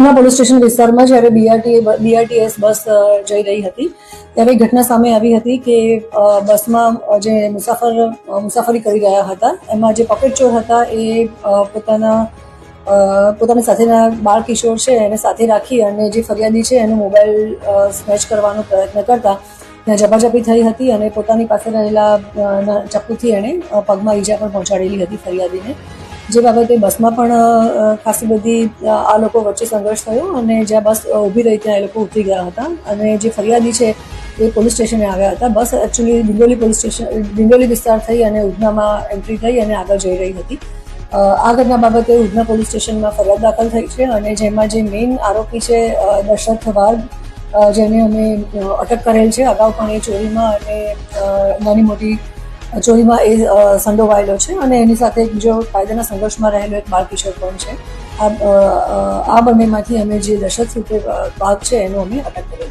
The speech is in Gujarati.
ઉધના પોલીસ સ્ટેશન વિસ્તારમાં જ્યારે બીઆરટી બીઆરટીએસ બસ જઈ રહી હતી, ત્યારે ઘટના સામે આવી હતી કે બસમાં જે મુસાફર મુસાફરી કરી રહ્યા હતા, એમાં જે પોકેટ ચોર હતા એ પોતાના પોતાની સાથેના બાળ કિશોર છે, એને સાથે રાખી અને જે ફરિયાદી છે એનો મોબાઈલ સ્નેચ કરવાનો પ્રયત્ન કરતા ત્યાં ઝપાઝપી થઈ હતી અને પોતાની પાસે રહેલા ચપ્પુથી એણે પગમાં ઈજા પણ પહોંચાડેલી હતી ફરિયાદીને. જે બાબતે બસમાં પણ ખાસી બધી આ લોકો વચ્ચે સંઘર્ષ થયો અને જ્યાં બસ ઊભી રહી ત્યાં એ લોકો ઉતરી ગયા હતા. અને જે ફરિયાદી છે એ પોલીસ સ્ટેશને આવ્યા હતા. બસ actually Dindoli police station, Dindoli વિસ્તાર થઈ અને ઉધનામાં એન્ટ્રી થઈ અને આગળ જઈ રહી હતી. આ ઘટના બાબતે ઉધના પોલીસ સ્ટેશનમાં ફરિયાદ દાખલ થઈ છે અને જેમાં જે મેઇન આરોપી છે દશરથ વાઘ જેને અમે અટક કરેલ છે. અગાઉ પણ એ ચોરીમાં અને નાની મોટી ચોરીમાં એ સંડોવાયેલો છે અને એની સાથે બીજો કાયદાના સંઘર્ષમાં રહેલો એક બાળકિશોર પણ છે. આ બંનેમાંથી અમે જે દશરથ રૂપે ભાગ છે એનો અમે અટક કર્યો